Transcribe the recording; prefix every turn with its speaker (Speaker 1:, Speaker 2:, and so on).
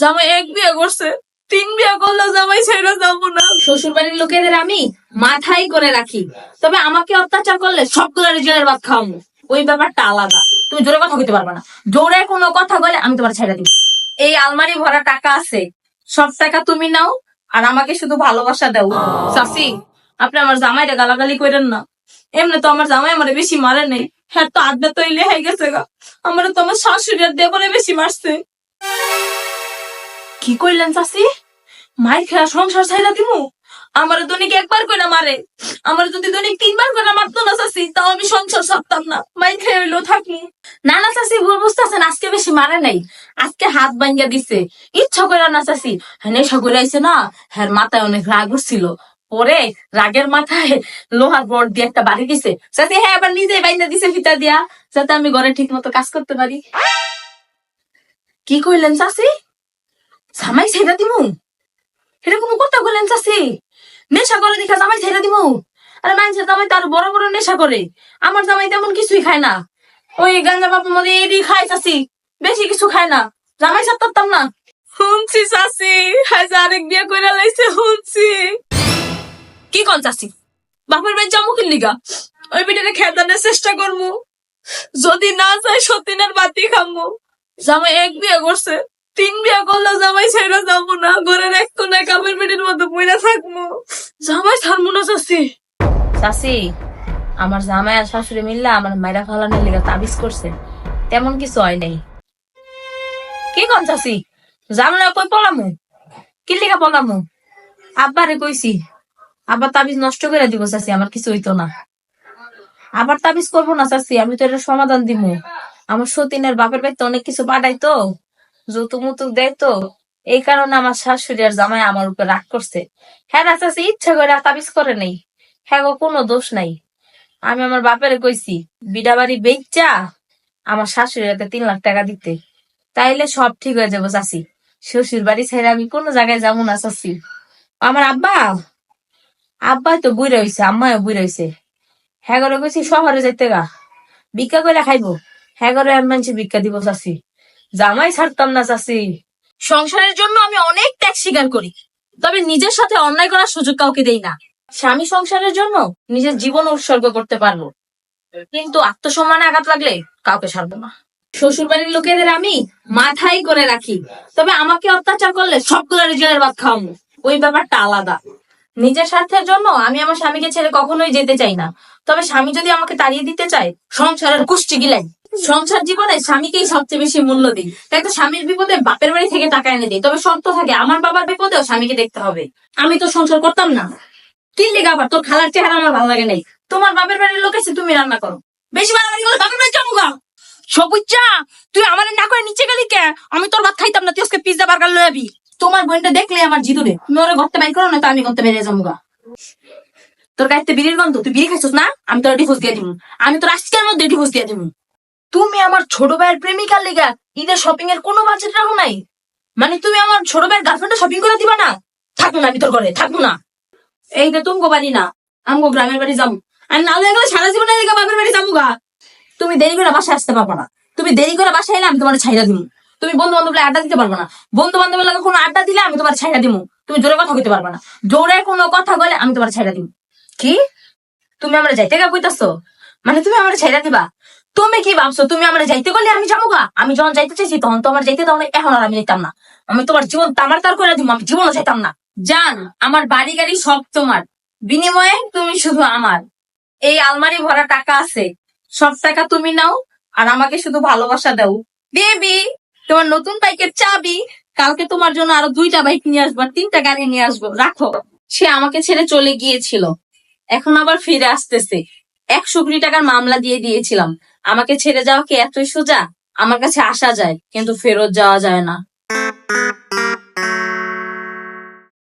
Speaker 1: জামাই এক বিয়ে করছে, তিন বিয়ে করলে জামাই ছেড়ে যাব না।
Speaker 2: শ্বশুর বাড়ির লোকেদের আমি মাথায় করে রাখি। তবে আমাকে অত্যাচার করলে সবগুলো জেলের ভাত খাওয়াবো। ওই ব্যাপারটা আলাদা। তুমি জোরে কথা কইতে পারবে না। জোরে কোনো কথা বলে আমি তোমার ছেড়ে দিব। এই আলমারি ভরা টাকা আছে, সব টাকা তুমি নাও আর আমাকে শুধু ভালোবাসা দাও। চাষি আপনি আমার জামাইটা গালাগালি করেন না। এমনি তো আমার জামাই আমার বেশি মারে নেই। হ্যাঁ তো আড্ডা তৈলে হয়ে গেছে গা। আমার তো আমার শাশুড়ি আর দেবরে বেশি মারছে। কি কইলেন চাষি মায়ের খেলা সংসার ছাইরা দিমু? আমার দৈনিক একবার করে মারে। আমার যদি দৈনিক তিনবার করে মারতো না চাষি তাও আমি সংসার ছাড়তাম না। মায়ের খেয়ে হইলেও থাকমু। না না চাষি ভুল বুঝতেছেন, আজকে বেশি মারে নাই। আজকে হাত ভাঙ্গা দিছে। ইচ্ছা করে না চাষি হ্যাঁ করে আইছে না? হ্যাঁ মাথায় অনেক রাগ উঠছিল। পরে রাগের মাথায় লোহার বড় দিয়ে একটা বাড়ি দিছে। চাষি হ্যাঁ আবার নিজে বাইন্দা দিছে ফিতা দিয়া। যাতে আমি ঘরে ঠিক মতো কাজ করতে পারি। কি কইলেন চাষি সামাই ছেড়া দিমু? এটা কোনো কথা বললেন চাষি নেশা করে দেখা জামাই ছেড়ে দিমু? আরে মানুষের জামাই তার বড় বড় নেশা করে। আমার জামাই তেমন কিছুই খায় না। ওই গাঞ্জা বাপু মনে এডি খায় চাষি বেশি কিছু খায় না। জামাই সারতাম না।
Speaker 1: শুনছি চাষি যে আরেক বিয়ে করে লাইছে শুনছি।
Speaker 2: কি কন চাষি
Speaker 1: বাপের যাব কি লিগা? ওই বিটারে খেদানোর চেষ্টা করব যদি না চাই সতীনের বাতি খামো। জামাই এক বিয়ে করছে। তিন বিয়ে করলে জামাই ছেড়ে যাব না ঘরে রাখতো না কাপের পেটের মতো পয়লা থাকব। জামাই না
Speaker 2: আমার জামাই আর শাশুড়ি আমার মায়েরা তাবিজ করছে। তেমন কিছু হয় নাই। কি কন চাষি জামলা কই পলামু? কি লিগা পলামু? আব্বারে কইছি আবার তাবিজ নষ্ট করে দিব চাষি আমার কিছু হইতো না। আবার তাবিজ করব না চাষি আমি তো এটা সমাধান দিব আমার সতীনের বাপের বাড়িতে অনেক কিছু পাঠাই তো যৌতুক মুতুক দেয় তো। এই কারণে আমার শাশুড়ি আর জামাই আমার উপর রাগ করছে। হ্যাঁ না চাষি ইচ্ছা করে তাবিজ করে নেই। হ্যাঁ গো, কোনো দোষ নাই। আমি আমার বাপের কইছি বিডা বাড়ি বেচা আমার শাশুড়ি হাতে তিন লাখ টাকা দিতে। তাইলে সব ঠিক হয়ে যাব চাষি শ্বশুর বাড়ি ছেড়ে আমি কোনো জায়গায় যাব না চাষি আমার আব্বা, আব্বাই তো বুড়ে হইছে আম্মাও বুড়ে হইছে। হ্যাঁ করে কইছি, শহরে যাইতে গা। ভিক্ষা করে খাইবো। হ্যাঁ করে আমি মানুষের ভিক্ষা দিব চাষি জামাই ছাড়তাম না চাষি সংসারের জন্য আমি অনেক ত্যাগ স্বীকার করি, তবে নিজের সাথে অন্যায় করার সুযোগ কাউকে দেই না। স্বামী সংসারের জন্য নিজের জীবন উৎসর্গ করতে পারব, কিন্তু আত্মসম্মানে আঘাত লাগলে কাউকে ছাড়বো না। শ্বশুর বাড়ির লোকেদের আমি মাথায় করে রাখি, তবে আমাকে অত্যাচার করলে সবগুলো জেলের ভাত খাওয়াবো। ওই ব্যাপারটা আলাদা। নিজের স্বার্থের জন্য আমি আমার স্বামীকে ছেড়ে কখনোই যেতে চাই না, তবে স্বামী যদি আমাকে তাড়িয়ে দিতে চায়, সংসারের কুষ্টি গিলাই। সংসার জীবনে স্বামীকেই সবচেয়ে বেশি মূল্য দিই। তাই তো স্বামীর বিপদে বাপের বাড়ি থেকে টাকা এনে দিই। তবে শর্ত থাকে, আমার বাবার বিপদেও স্বামীকে দেখতে হবে। আমি তো সংসার করতাম না। কি লেগে আবার? তোর খালার চেহারা আমার ভালো লাগে নাই। তোমার বাপের বাড়ির লোক এসে তুমি রান্না করো। বেশি বাড়াবাড়ি গা? সবুজা, তুই আমার না করে নিচে গেলি কে? আমি তোর ভাত খাইতাম না, তুই আজকে পিজ্জা বার্গার লয়ে আবি। তোমার বোনটা দেখলে আমার জিদুরে তুমি ওরা ঘরতে বাইর করো না তো আমি ঘরতে বেরিয়ে যাব গা। তোর কাছে বিড়ির গন্ধ, তুই বিড়ি খাইছিস না? আমি তোর ডিভোর্স দিয়ে দিব আমি তোর আজকের মধ্যে ডিভোর্স দিয়ে দিব তুমি আমার ছোট ভাইয়ের প্রেমিকার লেগা ঈদের শপিং এর কোনো বাজেট রাখো নাই? মানে তুমি আমার ছোট ভাইয়ের গার্লফ্রেন্ডে শপিং করে দিবা না? থাকব না আমি তোর ঘরে থাকব না। এই তো তুমি বাড়ি না, আমগো গ্রামের বাড়ি যাব। আমি না হলে গেলে সারা জীবন এদিকে বাপের বাড়ি যাব গা। তুমি দেরি করে বাসায় আসতে পারব না। তুমি দেরি করে বাসায় এলে আমি তোমার ছাইরা দিব তুমি বন্ধু বান্ধব আড্ডা দিতে পারব না। বন্ধু বান্ধবের লাগে কোনো আড্ডা দিলে আমি তোমার ছাইরা দিব তুমি জোরে কথা কইতে পারবে না। জোরে কোনো কথা বলে আমি তোমার ছাইরা দিব কি? তুমি আমরা যাইতে গা কইতাছো? মানে তুমি আমার ছাইরা দিবা? তুমি কি ভাবছ? তুমি আমার যাইতে গেলে আমি যাব গা? আমি যখন যাইতে চাইছি, তখন তো আমার যাইতে না এখন আর আমি যেতাম না। আমি তোমার জীবন তামার তার করে দিব আমি জীবনও যাইতাম না। জান, আমার বাড়ি গাড়ি সব তোমার। বিনিময়ে তুমি শুধু আমার। এই আলমারি ভরা টাকা আছে। সব টাকা তুমি নাও, আর আমাকে শুধু ভালোবাসা দাও। বেবি, তোমার নতুন বাইকের চাবি। কালকে তোমার জন্য আরও দুইটা বাইক নিয়ে আসব তিনটা গাড়ি নিয়ে আসব। রাখো। সে আমাকে ছেড়ে চলে গিয়েছিল। এখন আবার ফিরে আসতেছে। একশো কোটি টাকার মামলা দিয়ে দিয়েছিলাম। আমাকে ছেড়ে যাওয়া কি এতই সোজা? আমার কাছে আসা যায়, কিন্তু ফেরত যাওয়া যায় না।